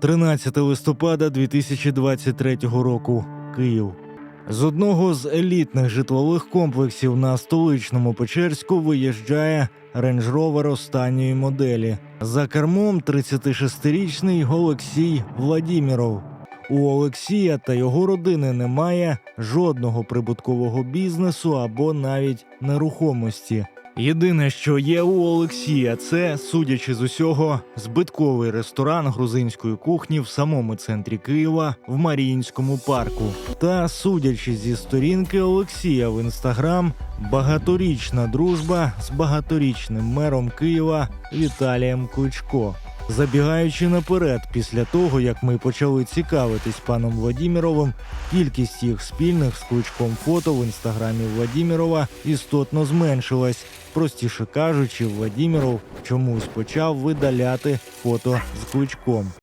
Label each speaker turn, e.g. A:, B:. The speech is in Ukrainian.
A: 13 листопада 2023 року. Київ. З одного з елітних житлових комплексів на столичному Печерську виїжджає Rover останньої моделі. За кермом 36-річний Олексій Владіміров. У Олексія та його родини немає жодного прибуткового бізнесу або навіть нерухомості. Єдине, що є у Олексія, це, судячи з усього, збитковий ресторан грузинської кухні в самому центрі Києва в Маріїнському парку. Та, судячи зі сторінки Олексія в інстаграм, багаторічна дружба з багаторічним мером Києва Віталієм Кличко. Забігаючи наперед, після того як ми почали цікавитись паном Владіміровим, кількість їх спільних з кличком фото в інстаграмі Владімірова істотно зменшилась. Простіше кажучи, Владіміров чомусь почав видаляти фото з кличком.